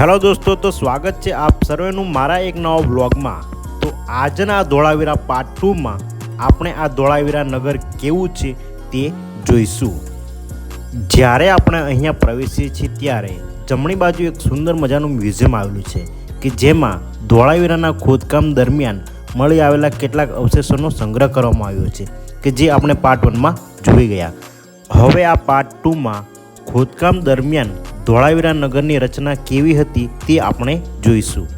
Hello દોસ્તો, તો સ્વાગત છે આપ સર્વેનું મારા એક નવા બ્લોગમાં તો આજના ધોળાવીરા પાર્ટ ટુમાં આપણે આ ધોળાવીરા નગર કેવું છે તે જોઈશું. જ્યારે આપણે અહીંયા પ્રવેશીએ છીએ ત્યારે જમણી બાજુ એક સુંદર મજાનું મ્યુઝિયમ આવેલું છે કે જેમાં ધોળાવીરાના ખોદકામ દરમિયાન મળી આવેલા કેટલાક અવશેષોનો સંગ્રહ કરવામાં આવ્યો છે કે જે આપણે પાર્ટ વનમાં જોઈ ગયા. હવે આ પાર્ટ ટુમાં ખોદકામ દરમિયાન ધોળાવીરા નગરની રચના કેવી હતી તે આપણે જોઈશું.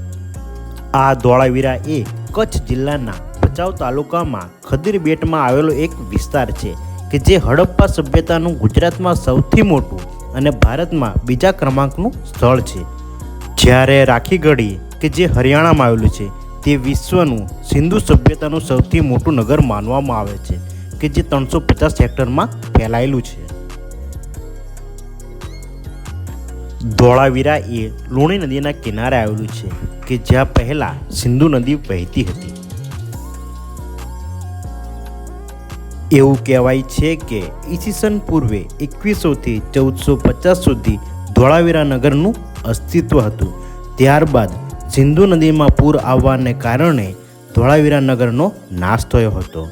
આ ધોળાવીરા એ કચ્છ જિલ્લાના ભચાઉ તાલુકામાં ખદીર બેટમાં આવેલો એક વિસ્તાર છે કે જે હડપ્પા સભ્યતાનું ગુજરાતમાં સૌથી મોટું અને ભારતમાં બીજા ક્રમાંકનું સ્થળ છે. જ્યારે રાખીગઢી, કે જે હરિયાણામાં આવેલું છે, તે વિશ્વનું સિંધુ સભ્યતાનું સૌથી મોટું નગર માનવામાં આવે છે, કે જે ત્રણસો પચાસ હેક્ટરમાં ફેલાયેલું છે. ધોળાવીરા એ લુણી નદીના કિનારે આવેલું છે, કે જ્યાં પહેલા સિંધુ નદી વહેતી હતી. એવું કહેવાય છે કે ઈસવીસન પૂર્વે એકવીસોથી ચૌદસો પચાસ સુધી ધોળાવીરા નગરનું અસ્તિત્વ હતું. ત્યારબાદ સિંધુ નદીમાં પૂર આવવાને કારણે ધોળાવીરા નગરનો નાશ થયો હતો.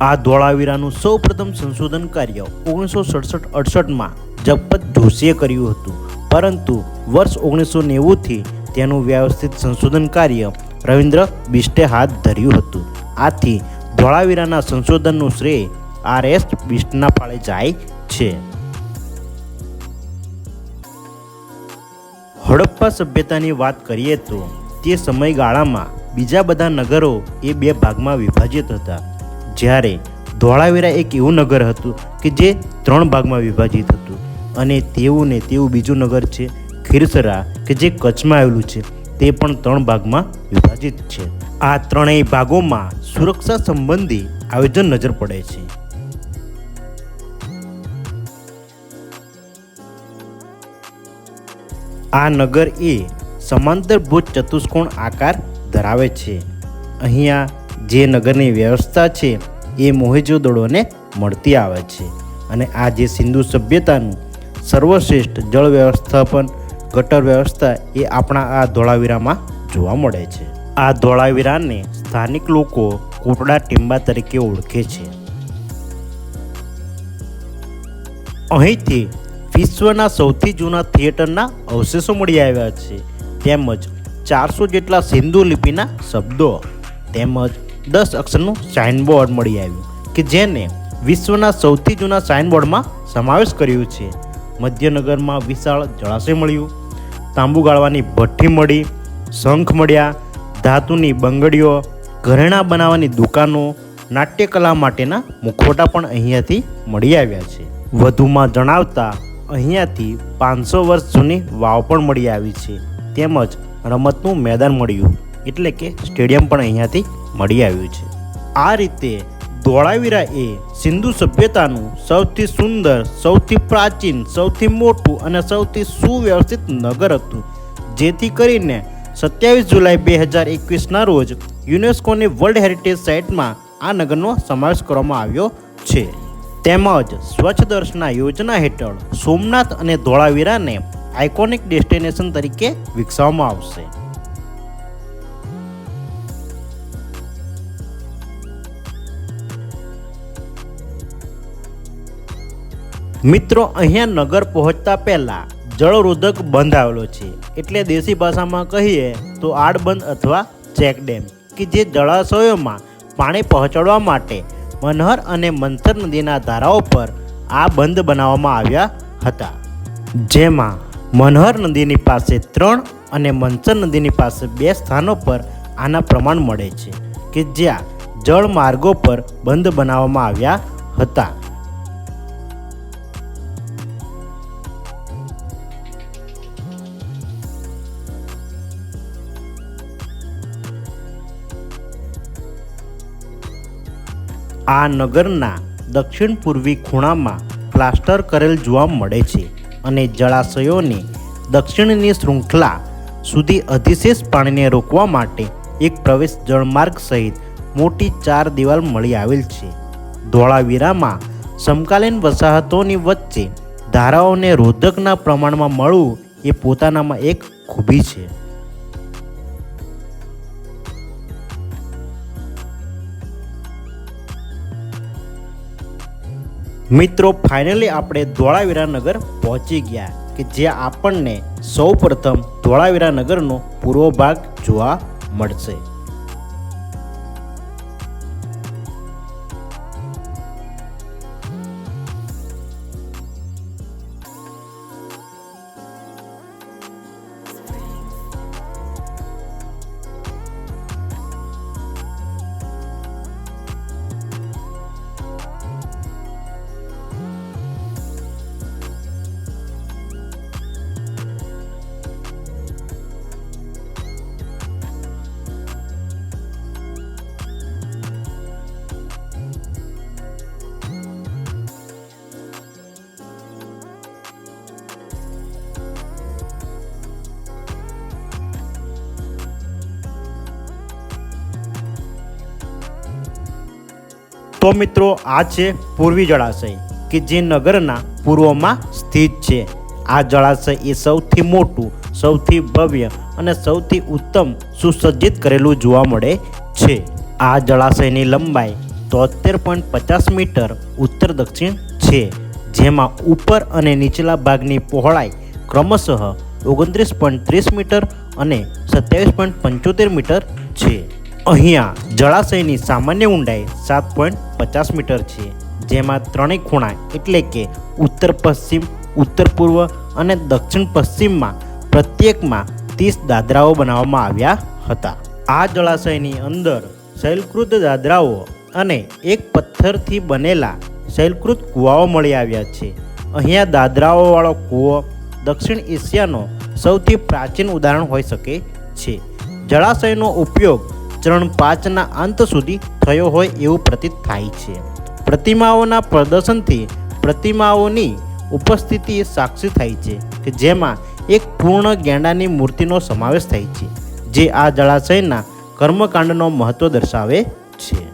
આ ધોળાવીરાનું સૌ પ્રથમ સંશોધન કાર્ય ઓગણીસો સડસઠ અડસઠમાં જગપત જોશીએ કર્યું હતું. પરંતુ વર્ષ ઓગણીસો નેવુંથી તેનું વ્યવસ્થિત સંશોધન કાર્ય રવિન્દ્ર બિસ્ટે હાથ ધર્યું હતું. આથી ધોળાવીરાના સંશોધનનું શ્રેય આર એસ બિસ્ટના ફાળે જાય છે. હડપ્પા સભ્યતાની વાત કરીએ તો તે સમયગાળામાં બીજા બધા નગરો એ બે ભાગમાં વિભાજિત હતા. જ્યારે ધોળાવીરા એક એવું નગર હતું કે જે ત્રણ ભાગમાં વિભાજિત હતું. અને તેવું ને તેવું બીજું નગર છે ખીરસરા, કે જે કચ્છમાં આવેલું છે, તે પણ ત્રણ ભાગમાં વિભાજિત છે. આ ત્રણેય ભાગોમાં સુરક્ષા સંબંધી આયોજન નજર પડે છે. આ નગર એ સમાંતરભૂત ચતુષ્કોણ આકાર ધરાવે છે. અહીંયા જે નગરની વ્યવસ્થા છે એ મોહેજોદડોને મળતી આવે છે. અને આ જે સિંધુ સભ્યતાનું સર્વશ્રેષ્ઠ જળ વ્યવસ્થાપન, ગટર વ્યવસ્થા એ આપણા આ ધોળાવીરામાં જોવા મળે છે. આ ધોળાવીરાને સ્થાનિક લોકો કોટડા ટીંબા તરીકે ઓળખે છે. અહીંથી વિશ્વના સૌથી જૂના થિયેટરના અવશેષો મળી આવ્યા છે. તેમજ ચારસો જેટલા સિંધુ લિપિના શબ્દો, તેમજ દસ અક્ષરનું સાઇનબોર્ડ મળી આવ્યું, કે જેને વિશ્વના સૌથી જૂના સાઇનબોર્ડમાં સમાવેશ કર્યું છે. મધ્યનગરમાં વિશાળ જળાશય મળ્યું, તાંબુ ગાળવાની ભઠ્ઠી મળી, શંખ મળ્યા, ધાતુની બંગડીઓ, ઘરેણાં બનાવવાની દુકાનો, નાટ્યકલા માટેના મુખવટા પણ અહીંયાથી મળી આવ્યા છે. વધુમાં જણાવતા, અહીંયાથી પાંચસો વર્ષ જૂની વાવ પણ મળી આવી છે. તેમજ રમતનું મેદાન મળ્યું, એટલે કે સ્ટેડિયમ પણ અહીંયાથી મળી આવ્યું છે. આ રીતે ધોળાવીરા એ સિંધુ સભ્યતાનું સૌથી સુંદર, સૌથી પ્રાચીન, સૌથી મોટું અને સૌથી સુવ્યવસ્થિત નગર હતું. જેથી કરીને સત્યાવીસ જુલાઈ બે હજાર એકવીસના રોજ યુનેસ્કોની વર્લ્ડ હેરિટેજ સાઇટમાં આ નગરનો સમાવેશ કરવામાં આવ્યો છે. તેમજ સ્વચ્છ દર્શના યોજના હેઠળ સોમનાથ અને ધોળાવીરાને આઇકોનિક ડેસ્ટિનેશન તરીકે વિકસાવવામાં આવશે. મિત્રો, અહીંયા નગર પહોંચતા પહેલા જળરોધક બંધ આવેલો છે. એટલે દેશી ભાષામાં કહીએ તો આડબંધ અથવા ચેક ડેમ, કે જે જળાશયોમાં પાણી પહોંચાડવા માટે મનહર અને મંથર નદીના ધારાઓ પર આ બંધ બનાવવામાં આવ્યા હતા. જેમાં મનહર નદીની પાસે ત્રણ અને મંથર નદીની પાસે બે સ્થાનો પર આના પ્રમાણ મળે છે, કે જ્યાં જળ માર્ગો પર બંધ બનાવવામાં આવ્યા હતા. આ નગરના દક્ષિણ પૂર્વી ખૂણામાં પ્લાસ્ટર કરેલ જોવા મળે છે અને જળાશયોની દક્ષિણની શૃંખલા સુધી અધિશેષ પાણીને રોકવા માટે એક પ્રવેશ જળમાર્ગ સહિત મોટી ચાર દિવાલ મળી આવેલ છે. ધોળાવીરામાં સમકાલીન વસાહતોની વચ્ચે ધારાઓને રોધકના પ્રમાણમાં મળવું એ પોતાનામાં એક ખૂબી છે. મિત્રો ફાઇનલી આપણે ધોળાવીરાનગર પહોંચી ગયા કે જ્યાં આપણને સૌ પ્રથમ ધોળાવીરાનગરનો પૂર્વ ભાગ જોવા મળશે. તો મિત્રો આ છે પૂર્વી જળાશય, કે જે નગરના પૂર્વમાં સ્થિત છે. આ જળાશય એ સૌથી મોટું, સૌથી ભવ્ય અને સૌથી ઉત્તમ સુસજ્જિત કરેલું જોવા મળે છે. આ જળાશયની લંબાઈ તોતેર પોઈન્ટ પચાસ મીટર ઉત્તર દક્ષિણ છે, જેમાં ઉપર અને નીચલા ભાગની પહોળાઈ ક્રમશઃ ઓગણત્રીસ પોઈન્ટ ત્રીસ મીટર અને સત્યાવીસ પોઈન્ટ પંચોતેર મીટર છે. અહીંયા જળાશયની સામાન્ય ઊંડાઈ સાત પોઈન્ટ પચાસ મીટર છે, જેમાં ત્રણેય ખૂણા એટલે કે ઉત્તર પશ્ચિમ, ઉત્તર પૂર્વ અને દક્ષિણ પશ્ચિમમાં પ્રત્યેકમાં ત્રીસ દાદરાઓ બનાવવામાં આવ્યા હતા. આ જળાશયની અંદર શૈલકૃત દાદરાઓ અને એક પથ્થરથી બનેલા શૈલકૃત કૂવાઓ મળી આવ્યા છે. અહીંયા દાદરાઓવાળો કૂવો દક્ષિણ એશિયાનો સૌથી પ્રાચીન ઉદાહરણ હોઈ શકે છે. જળાશયનો ઉપયોગ ચરણ પાંચના અંત સુધી થયો હોય એવું પ્રતીત થાય છે. પ્રતિમાઓના પ્રદર્શનથી પ્રતિમાઓની ઉપસ્થિતિ સાક્ષી થાય છે કે જેમાં એક પૂર્ણ ગેંડાની મૂર્તિનો સમાવેશ થાય છે, જે આ જળાશયના કર્મકાંડનો મહત્વ દર્શાવે છે.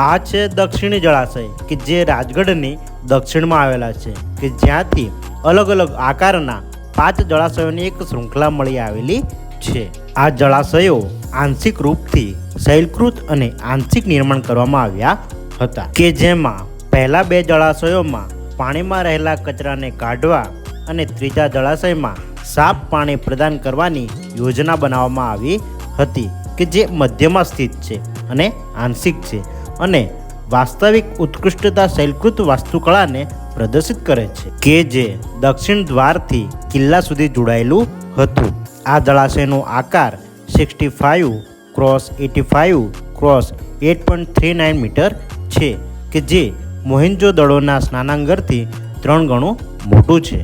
આ છે દક્ષિણી જળાશય, કે જે રાજગઢની દક્ષિણમાં આવેલા છે, કે જ્યાંથી અલગ અલગ આકારના પાંચ જળાશયોની એક શૃંખલા મળી આવેલી છે. આ જળાશયો આંશિક રૂપથી શૈલકૃત અને આંશિક નિર્માણ કરવામાં આવ્યા હતા, કે જેમાં પહેલા બે જળાશયોમાં પાણીમાં રહેલા કચરાને કાઢવા અને ત્રીજા જળાશયમાં સાફ પાણી પ્રદાન કરવાની યોજના બનાવવામાં આવી હતી, કે જે મધ્યમાં સ્થિત છે અને આંશિક છે. અને વાસ્તવિક ઉત્કૃષ્ટતા શૈલકૃત વાસ્તુકળાને પ્રદર્શિત કરે છે, કે જે દક્ષિણ દ્વારથી કિલ્લા સુધી જોડાયેલું હતું. આ જળાશયનો આકાર sixty five cross eighty five cross eight point three nine metre છે, કે જે મોહેન્જો દળોના સ્નાનાંગરથી ત્રણ ગણું મોટું છે.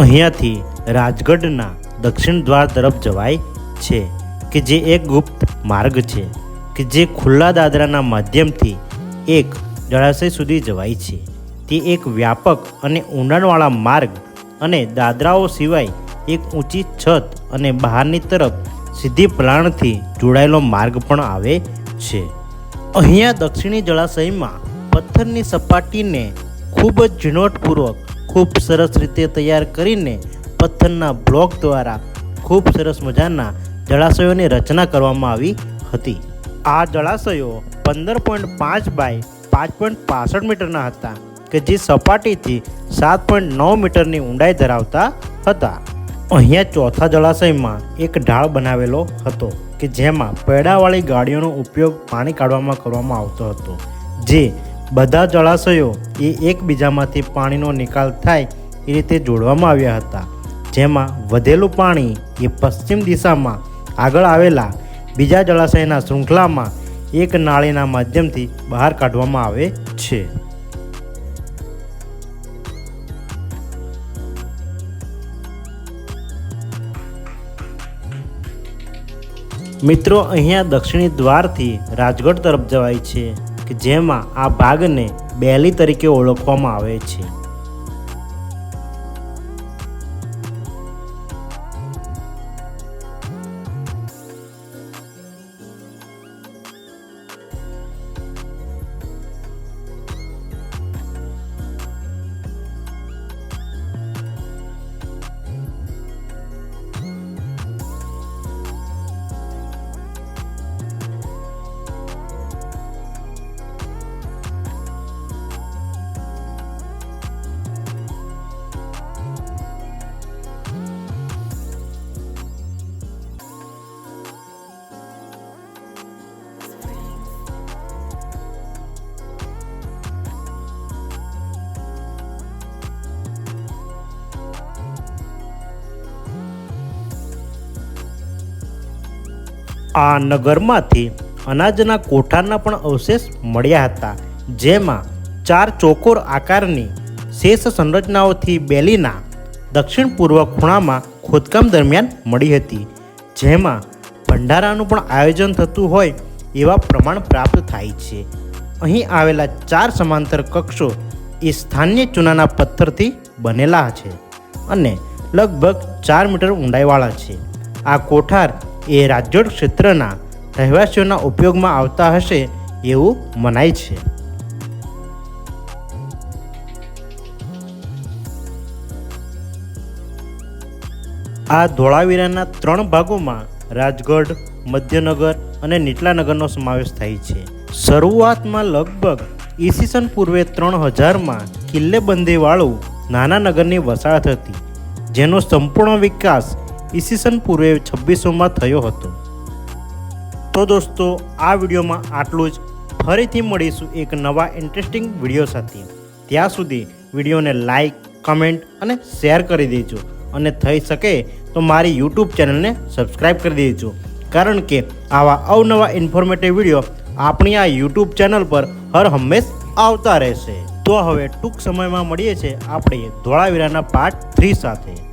અહીંયાથી રાજગઢના દક્ષિણ દ્વાર તરફ જવાય છે, કે જે એક ગુપ્ત માર્ગ છે, કે જે ખુલ્લા દાદરાના માધ્યમથી એક જળાશય સુધી જવાય છે. તે એક વ્યાપક અને ઊંડાણવાળા માર્ગ અને દાદરાઓ સિવાય એક ઊંચી છત અને બહારની તરફ સીધી પ્લાણથી જોડાયેલો માર્ગ પણ આવે છે. અહીંયા દક્ષિણી જળાશયમાં પથ્થરની સપાટીને ખૂબ જ ઝીણવટપૂર્વક, ખૂબ સરસ રીતે તૈયાર કરીને પથ્થરના બ્લોક દ્વારા ખૂબ સરસ મજાના જળાશયોની રચના કરવામાં આવી હતી. આ જળાશયો પંદર પોઈન્ટ પાંચ બાય પાંચ પોઈન્ટ પાસઠ મીટરના હતા કે જે સપાટીથી સાત પોઈન્ટ નવ મીટરની ઊંડાઈ ધરાવતા હતા. અહીંયા ચોથા જળાશયમાં એક ઢાળ બનાવેલો હતો કે જેમાં પૈડાવાળી ગાડીઓનો ઉપયોગ પાણી કાઢવામાં કરવામાં આવતો હતો, જે બધા જળાશયો એ એકબીજામાંથી પાણીનો નિકાલ થાય એ રીતે જોડવામાં આવ્યા હતા. જેમાં વધેલું પાણી એ પશ્ચિમ દિશામાં આગળ આવેલા બીજા જળાશયના શૃંખલામાં એક નાળીના માધ્યમથી બહાર કાઢવામાં આવે છે. મિત્રો, અહીંયા દક્ષિણી દ્વારથી રાજગઢ તરફ જવાય છે, કે જેમાં આ ભાગને બેલી તરીકે ઓળખવામાં આવે છે. આ નગરમાંથી અનાજના કોઠારના પણ અવશેષ મળ્યા હતા, જેમાં ચાર ચોકોર આકારની શેષ સંરચનાઓથી બેલીના દક્ષિણ પૂર્વ ખૂણામાં ખોદકામ દરમિયાન મળી હતી, જેમાં ભંડારાનું પણ આયોજન થતું હોય એવા પ્રમાણ પ્રાપ્ત થાય છે. અહીં આવેલા ચાર સમાંતર કક્ષો એ સ્થાનીય ચૂનાના પથ્થરથી બનેલા છે અને લગભગ ચાર મીટર ઊંડાઈવાળા છે. આ કોઠાર એ રાજકોટ ક્ષેત્રના રહેવાસીઓના ઉપયોગમાં આવતા હશે એવું મનાય છે. આ ધોળાવીરાના ત્રણ ભાગોમાં રાજગઢ, મધ્યનગર અને નીટલાનગરનો સમાવેશ થાય છે. શરૂઆતમાં લગભગ ઈસવીસન પૂર્વે ત્રણ હજારમાં કિલ્લેબંધીવાળું નાના નગરની વસાહત હતી, જેનો સંપૂર્ણ વિકાસ ઈસવીસન પૂર્વે છવ્વીસોમાં થયો હતો. તો દોસ્તો, આ વિડીયોમાં આટલું જ. ફરીથી મળીશું એક નવા ઇન્ટરેસ્ટિંગ વીડિયો સાથે. ત્યાં સુધી વિડીયોને લાઈક કમેન્ટ અને શેર કરી દેજો. અને થઈ શકે તો મારી યુટ્યુબ ચેનલને સબસ્ક્રાઈબ કરી દેજો. કારણ કે આવા અવનવા ઇન્ફોર્મેટિવ વીડિયો આપણી આ યુટ્યુબ ચેનલ પર હર હંમેશ આવતા રહેશે. તો હવે ટૂંક સમયમાં મળીએ છીએ આપણે ધોળાવીરાના પાર્ટ થ્રી સાથે.